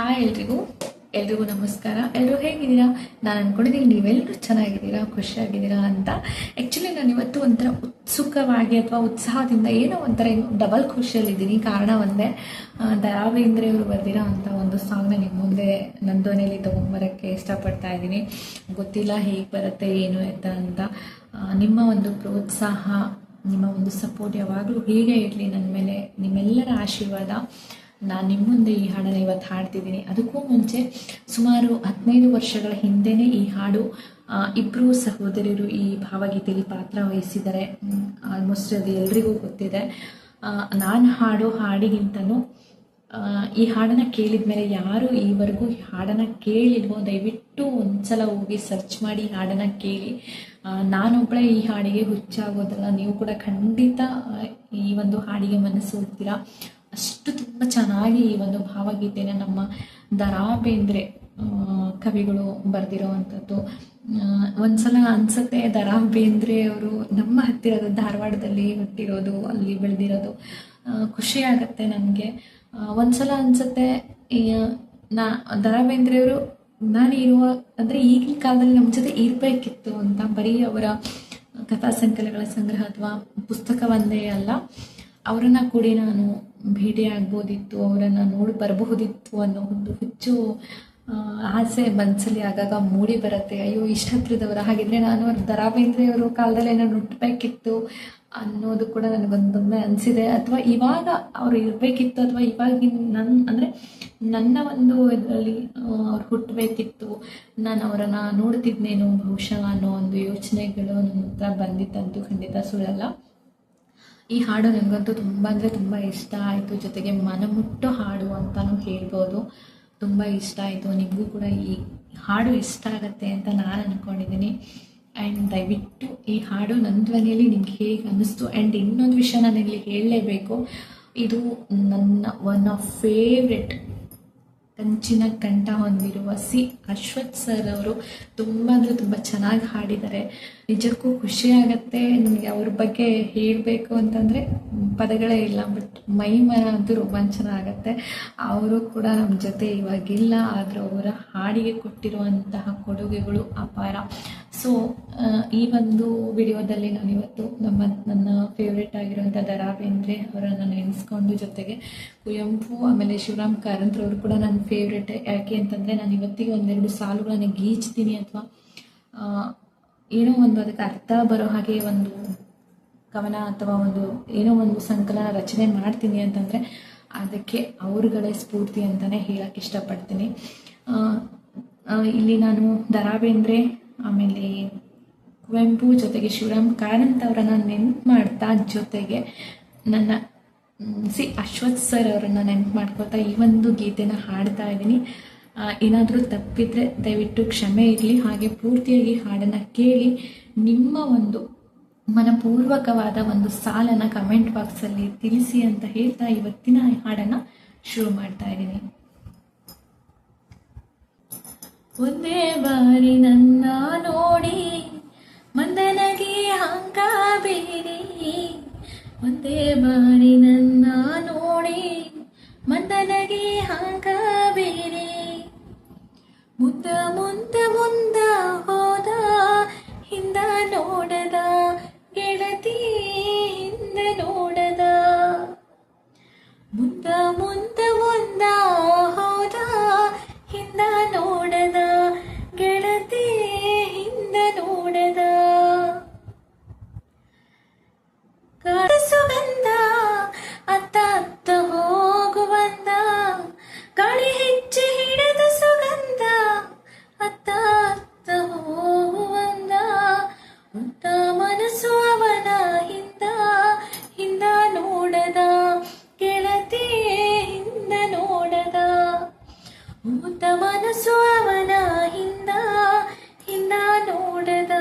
Hi ಎಲ್ರಿಗೂ? ಎಲ್ರಿಗೂ ನಮಸ್ಕಾರ. ಎಲ್ಲರೂ ಹೇಗಿದ್ದೀರಾ? ನಾನು ಅನ್ಕೊಂಡಿದ್ದೀನಿ ನೀವೆಲ್ಲರೂ ಚೆನ್ನಾಗಿದ್ದೀರಾ? ಖುಷಿಯಾಗಿದ್ದೀರಾ ಅಂತ. ಆ್ಯಕ್ಚುಲಿ ನಾನು ಇವತ್ತು ಒಂಥರ ಉತ್ಸುಕವಾಗಿ ಅಥವಾ ಉತ್ಸಾಹದಿಂದ ಏನೋ ಒಂಥರ ಡಬಲ್ ಖುಷಿಯಲ್ಲಿದ್ದೀನಿ ಕಾರಣ ಒಂದೇ ದರಾವೇಂದ್ರೆಯವರು ದರಾ ಬೇಂದ್ರೆ ಅವರು ಬರ್ದಿರೋ ಅಂತ ಒಂದು ಸಾಂಗ್ನ ನಿಮ್ಮ ಮುಂದೆ ನನ್ನ ಧ್ವನಿಯಲ್ಲಿ ತೊಗೊಂಬರೋಕ್ಕೆ ಇಷ್ಟಪಡ್ತಾ ಇದ್ದೀನಿ. ಗೊತ್ತಿಲ್ಲ ಹೇಗೆ ಬರುತ್ತೆ, ಏನು ಎತ್ತ ಅಂತ. ನಿಮ್ಮ ಒಂದು ಪ್ರೋತ್ಸಾಹ, ನಿಮ್ಮ ಒಂದು ಸಪೋರ್ಟ್ ಯಾವಾಗಲೂ ಹೀಗೆ ಇರಲಿ ನನ್ನ ಮೇಲೆ. ನಿಮ್ಮೆಲ್ಲರ ಆಶೀರ್ವಾದ. ನಾನು ನಿಮ್ಮ ಮುಂದೆ ಈ ಹಾಡನ್ನು ಇವತ್ತು ಹಾಡ್ತಿದ್ದೀನಿ. ಅದಕ್ಕೂ ಮುಂಚೆ ಸುಮಾರು ಹದಿನೈದು ವರ್ಷಗಳ ಹಿಂದೆನೇ ಈ ಹಾಡು ಇಬ್ಬರು ಸಹೋದರಿಯರು ಈ ಭಾವಗೀತೆಯಲ್ಲಿ ಪಾತ್ರ ವಹಿಸಿದ್ದಾರೆ. ಆಲ್ಮೋಸ್ಟ್ ಅದು ಎಲ್ರಿಗೂ ಗೊತ್ತಿದೆ. ನಾನು ಹಾಡೋ ಹಾಡಿಗಿಂತನೂ ಈ ಹಾಡನ್ನು ಕೇಳಿದ ಮೇಲೆ ಯಾರು ಈವರೆಗೂ ಈ ಹಾಡನ್ನು ಕೇಳಿಲ್ವೋ, ದಯವಿಟ್ಟು ಒಂದ್ಸಲ ಹೋಗಿ ಸರ್ಚ್ ಮಾಡಿ ಹಾಡನ್ನು ಕೇಳಿ. ನಾನೊಬ್ಬಳೇ ಈ ಹಾಡಿಗೆ ಹುಚ್ಚಾಗೋದಲ್ಲ ನೀವು ಕೂಡ ಖಂಡಿತ ಈ ಒಂದು ಹಾಡಿಗೆ ಮನಸ್ಸು ಹೋಗ್ತೀರಾ ಅಷ್ಟು ತುಂಬ ಚೆನ್ನಾಗಿ ಈ ಒಂದು ಭಾವಗೀತೆನ ನಮ್ಮ ದರಾ ಬೇಂದ್ರೆ ಕವಿಗಳು ಕವಿಗಳು ಬರೆದಿರೋವಂಥದ್ದು ಒಂದ್ಸಲ ಅನ್ಸುತ್ತೆ ದರಾ ಬೇಂದ್ರೆ ಅವರು ನಮ್ಮ ಹತ್ತಿರದ ಧಾರವಾಡದಲ್ಲಿ ಹುಟ್ಟಿರೋದು, ಅಲ್ಲಿ ಬೆಳೆದಿರೋದು. ಖುಷಿ ಆಗುತ್ತೆ ನನಗೆ. ಒಂದ್ಸಲ ಅನ್ಸುತ್ತೆ ನಾ ನಾ ದರಾ ಬೇಂದ್ರೆಯವರು ನಾನು ಇರುವ, ಅಂದರೆ ಈಗಿನ ಕಾಲದಲ್ಲಿ ನಮ್ಮ ಜೊತೆ ಇರಬೇಕಿತ್ತು ಅಂತ ಬರೀ ಅವರ ಕಥಾ ಸಂಕಲನಗಳ ಸಂಗ್ರಹ ಅಥವಾ ಪುಸ್ತಕವೊಂದೇ ಅಲ್ಲ. ಅವರನ್ನು ಕೂಡ ನಾನು ಭೇಟಿ ಆಗ್ಬೋದಿತ್ತು, ಅವರನ್ನು ನೋಡಿ ಬರಬಹುದಿತ್ತು ಅನ್ನೋ ಒಂದು ಹುಚ್ಚು ಆಸೆ ಮನಸ್ಸಲ್ಲಿ ಆಗಾಗ ಮೂಡಿ ಬರುತ್ತೆ. ಅಯ್ಯೋ, ಇಷ್ಟ ಹತ್ರದವರು. ಹಾಗಿದ್ರೆ ನಾನು ಅವ್ರ ದರಾ ಬೇಂದ್ರೆ ಕಾಲದಲ್ಲಿ ಏನೋ ನಾನು ಹುಟ್ಟಬೇಕಿತ್ತು ಅನ್ನೋದು ಕೂಡ ನನಗೊಂದೊಮ್ಮೆ ಅನಿಸಿದೆ. ಅಥವಾ ಇವಾಗ ಅವ್ರು ಇರಬೇಕಿತ್ತು, ಅಥವಾ ಇವಾಗಿನ ನನ್ನ ಅಂದರೆ ನನ್ನ ಒಂದು ಇದರಲ್ಲಿ ಅವ್ರು ಹುಟ್ಟಬೇಕಿತ್ತು ನಾನು ಅವರನ್ನು ನೋಡ್ತಿದ್ನೇನೋ ಬಹುಶಃ ಅನ್ನೋ ಒಂದು ಯೋಚನೆಗಳು ನನ್ನ ಹತ್ರ ಖಂಡಿತ ಸುಳ್ಳಲ್ಲ. ಈ ಹಾಡು ನನಗಂತೂ ತುಂಬ ಅಂದರೆ ತುಂಬ ಇಷ್ಟ ಆಯಿತು. ಜೊತೆಗೆ ಮನಮುಟ್ಟೋ ಹಾಡು ಅಂತಲೂ ಹೇಳ್ಬೋದು. ತುಂಬ ಇಷ್ಟ ಆಯಿತು. ನಿಮಗೂ ಕೂಡ ಈ ಹಾಡು ಇಷ್ಟ ಆಗುತ್ತೆ ಅಂತ ನಾನು ಅಂದ್ಕೊಂಡಿದ್ದೀನಿ ಆ್ಯಂಡ್ ದಯವಿಟ್ಟು ಈ ಹಾಡು ನನ್ನ ಧ್ವನಿಯಲ್ಲಿ ನಿಮ್ಗೆ ಹೇಗೆ ಅನ್ನಿಸ್ತು? ಆ್ಯಂಡ್ ಇನ್ನೊಂದು ವಿಷಯ ನಾನು ಇಲ್ಲಿ ಹೇಳಲೇಬೇಕು. ಇದು ನನ್ನ ಒನ್ ಆಫ್ ಫೇವ್ರೆಟ್ ಕಂಚಿನ ಕಂಠ ಹೊಂದಿರುವ ಸಿ. ಅಶ್ವಥ್ ಸರ್ ಅವರು ತುಂಬ ಅಂದರೆ ತುಂಬ ಚೆನ್ನಾಗಿ ಹಾಡಿದ್ದಾರೆ. ನಿಜಕ್ಕೂ ಖುಷಿ ಆಗುತ್ತೆ ನನಗೆ ಅವ್ರ ಬಗ್ಗೆ ಹೇಳಬೇಕು ಅಂತಂದರೆ ಪದಗಳೇ ಇಲ್ಲ, ಬಟ್ ಮೈ ಮನ ಅಂತೂ ರೋಮಾಂಚನ ಆಗುತ್ತೆ. ಅವರು ಕೂಡ ನಮ್ಮ ಜೊತೆ ಇವಾಗಿಲ್ಲ, ಆದರೆ ಅವರ ಹಾಡಿಗೆ ಕೊಟ್ಟಿರುವಂತಹ ಕೊಡುಗೆಗಳು ಅಪಾರ. ಸೊ ಈ ಒಂದು ವಿಡಿಯೋದಲ್ಲಿ ನಾನು ಇವತ್ತು ನಮ್ಮ, ನನ್ನ ಫೇವ್ರೆಟ್ ಆಗಿರುವಂಥ ದರಾ ಬೇಂದ್ರೆ ಅವರನ್ನು ನೆನೆಸ್ಕೊಂಡು ಜೊತೆಗೆ ಕುವೆಂಪು, ಆಮೇಲೆ ಶಿವರಾಮ್ ಕಾರಂತ್ರವರು ಕೂಡ ನನ್ನ ಫೇವ್ರೆಟ್ ಯಾಕೆ ಅಂತಂದರೆ ನಾನು ಇವತ್ತಿಗೆ ಒಂದೆರಡು ಸಾಲುಗಳನ್ನು ಗೀಚ್ತೀನಿ ಅಥವಾ ಏನೋ ಒಂದು ಅದಕ್ಕೆ ಅರ್ಥ ಬರೋ ಹಾಗೆ ಒಂದು ಕವನ ಅಥವಾ ಒಂದು ಏನೋ ಒಂದು ಸಂಕಲನ ರಚನೆ ಮಾಡ್ತೀನಿ ಅಂತಂದರೆ ಅದಕ್ಕೆ ಅವರುಗಳೇ ಸ್ಫೂರ್ತಿ ಅಂತಲೇ ಹೇಳಕ್ಕೆ ಇಷ್ಟಪಡ್ತೀನಿ. ಇಲ್ಲಿ ನಾನು ದರಾ ಬೇಂದ್ರೆ ಆಮೇಲೆ ಕುವೆಂಪು ಜೊತೆಗೆ ಶಿವರಾಮ್ ಕಾರಂತ್ ಅವರನ್ನು ನೆನ್ಪು ಮಾಡ್ತಾ ಜೊತೆಗೆ ನನ್ನ ಸಿ ಅಶ್ವಥ್ ಸರ್ ಅವರನ್ನು ನೆನ್ಪು ಮಾಡ್ಕೊತಾ ಈ ಒಂದು ಗೀತೆನ ಹಾಡ್ತಾ ಇದ್ದೀನಿ. ಏನಾದರೂ ತಪ್ಪಿದ್ರೆ ದಯವಿಟ್ಟು ಕ್ಷಮೆ ಇರಲಿ, ಹಾಗೆ ಪೂರ್ತಿಯಾಗಿ ಹಾಡನ್ನು ಕೇಳಿ. ನಿಮ್ಮ ಒಂದು ಮನಪೂರ್ವಕವಾದ ಒಂದು ಸಾಲನ್ನು ಕಮೆಂಟ್ ಬಾಕ್ಸಲ್ಲಿ ತಿಳಿಸಿ ಅಂತ ಹೇಳ್ತಾ ಇವತ್ತಿನ ಹಾಡನ್ನು ಶುರು ಮಾಡ್ತಾ ಇದ್ದೀನಿ. ಒಂದೇ ಬಾರಿ ನನ್ನ ನೋಡಿ, ಮಂದನಗೆ ಹಂಗ ಬೇರೆ ಒಂದೇ ಬಾರಿ ಊತ ಮನಸ್ಸು ಅವನ ಹಿಂದ ಹಿಂದ ನೋಡದ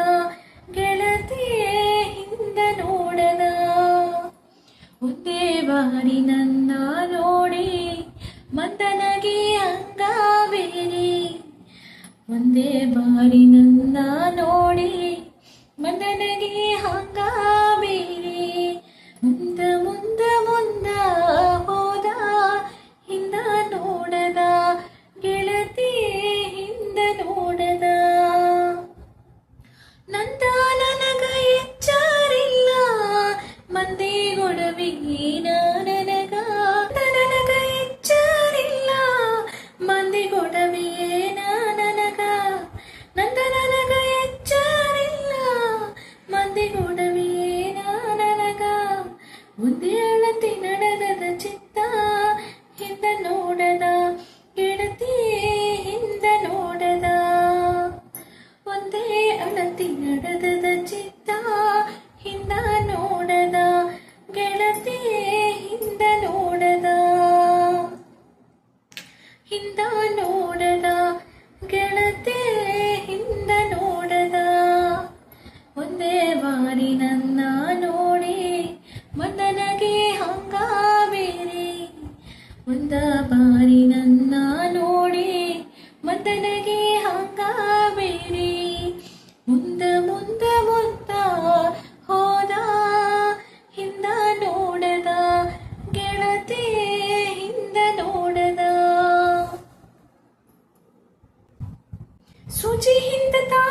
ಗೆಳತಿಯೇ ಹಿಂದ ನೋಡದ. ಒಂದೇ ಬಾರಿ ನನ್ನ ನೋಡಿ ಮಂದನಗೆ ಅಂಗಾಬೇರಿ ಒಂದೇ ಬಾರಿ ನನ್ನ ನೋಡಿ ಮಂದನಗೆ ಹಂಗಾಬೇರಿ ಮುಂದ ಮುಂದ ಮುಂದ ಹಿಂದ ನೋಡದ ಗೆಳತೆ ಹಿಂದ ನೋಡದ. ಒಂದೇ ಬಾರಿ ನನ್ನ ನೋಡಿ ಮದನಗೆ ಬೇರೆ. ಒಂದ सुचिहिन्दता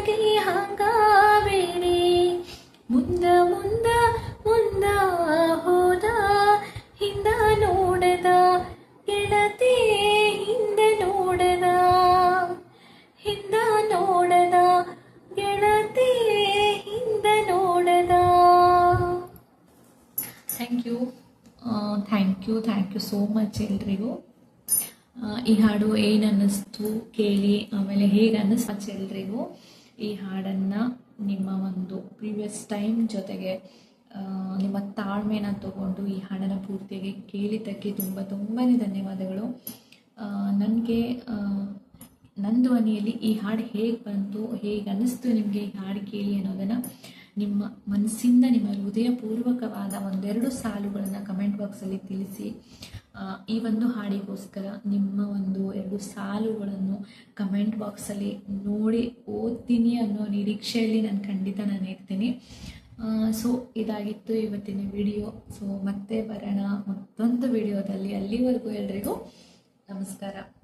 ಮಂದನಗೆ ಹಂಗಾಬೇರಿ ಮುಂದ ಮುಂದ ಮುಂದ ಹೋದ, ಹಿಂದ ನೋಡದ, ಗೆಳತಿ ಹಿಂದೆ ನೋಡದ. ಹಿಂದ ನೋಡದ, ಗೆಳತಿ ಹಿಂದ ನೋಡದ. Thank you thank you thank you so much ಎಲ್ರಿಗೂ. ಈ ಹಾಡು ಏನು ಅನ್ನಿಸ್ತು ಕೇಳಿ, ಆಮೇಲೆ ಹೇಗೆ ಅನ್ನಿಸ್ತು ಎಲ್ರಿಗೂ. ಈ ಹಾಡನ್ನು ನಿಮ್ಮ ಒಂದು ಪ್ರೀವಿಯಸ್ ಟೈಮ್ ಜೊತೆಗೆ ನಿಮ್ಮ ತಾಳ್ಮೆನ ತಗೊಂಡು ಈ ಹಾಡನ್ನು ಪೂರ್ತಿಯಾಗಿ ಕೇಳಿದ್ದಕ್ಕೆ ತುಂಬ ತುಂಬಾ ಧನ್ಯವಾದಗಳು. ನನಗೆ ನನ್ನ ಧ್ವನಿಯಲ್ಲಿ ಈ ಹಾಡು ಹೇಗೆ ಬಂತು, ಹೇಗೆ ಅನ್ನಿಸ್ತು ನಿಮಗೆ ಈ ಹಾಡು ಕೇಳಿ ಅನ್ನೋದನ್ನು ನಿಮ್ಮ ಮನಸ್ಸಿಂದ ನಿಮ್ಮ ಹೃದಯಪೂರ್ವಕವಾದ ಒಂದೆರಡು ಸಾಲುಗಳನ್ನು ಕಮೆಂಟ್ ಬಾಕ್ಸಲ್ಲಿ ತಿಳಿಸಿ. ಈ ಒಂದು ಹಾಡಿಗೋಸ್ಕರ ನಿಮ್ಮ ಒಂದು ಎರಡು ಸಾಲುಗಳನ್ನು ಕಮೆಂಟ್ ಬಾಕ್ಸಲ್ಲಿ ನೋಡಿ ಓದ್ತೀನಿ ಅನ್ನೋ ನಿರೀಕ್ಷೆಯಲ್ಲಿ ನಾನು ಖಂಡಿತ ನಾನು ಇರ್ತೀನಿ. ಸೊ, ಇದಾಗಿತ್ತು ಇವತ್ತಿನ ವಿಡಿಯೋ. ಸೊ, ಮತ್ತೆ ಬರೋಣ ಮತ್ತೊಂದು ವಿಡಿಯೋದಲ್ಲಿ. ಅಲ್ಲಿವರೆಗೂ ಎಲ್ರಿಗೂ ನಮಸ್ಕಾರ.